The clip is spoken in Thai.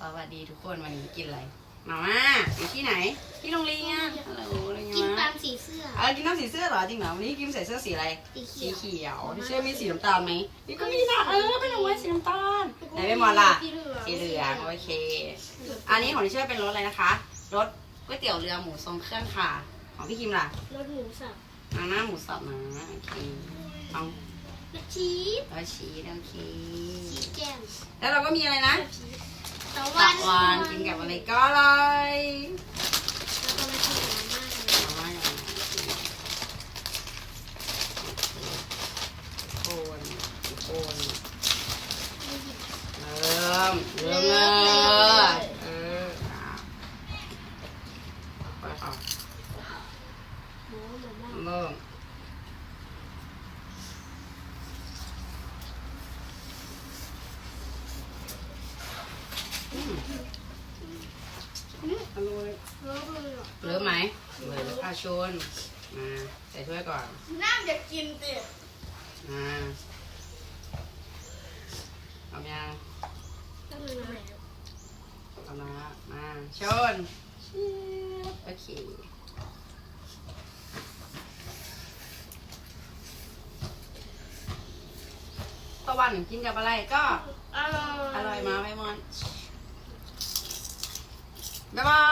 สวัสดีทุกคนวันนี้กินอะไรมาม่าอยู่ที่ไหน ที่โรงเรียนฮัลโหลอะไรกินเงี้ตายมสีเสื้อ เออกินน้ำสีเสื้อเหรอจริงเหรอวันนี้กิมใส่เสื้อสีอะไรสีเขีสียวเขียวที่เสื้อมีสีน้ำตาลไหมนี่ก็มีนะเออเป็นเอาไว้สีน้ำตาลไหนเป็นมอลล่ะสีเหลืองสีเหลืองโอเค อันนี้ของที่เชื่อเป็นรสอะไรนะคะรสก๋วยเตี๋ยวเรือหมูทรงเครื่องค่ะ ของพี่คิมล่ะรสหมูสับมาม่าหมูสับนะโอเคเอารสชีสแล้วชีสโอเคชีสแจ่มแล้วเราก็มีอะไรนะตะ ตัวักนวานกินกับอะไรก็อร่อยแล้วก็มาชิมมาม่ากันมาม่าอย่างไรโคนโคนเริ่มเริ่มเลยเอออะไปค่ะหมูมาม่าเริ่ม อืมอร่อยเริ่มเลยอะเริ่มไหมเริ่มอาชนมาใส่ถ้วยก่อนน้ำจะกินเต็มมาเอายังต้องเลยแล้วเอามามาชนโอเคตะวันกินกับอะไรก็ อร่อย อร่อยมาไปมอน บ๊ายบาย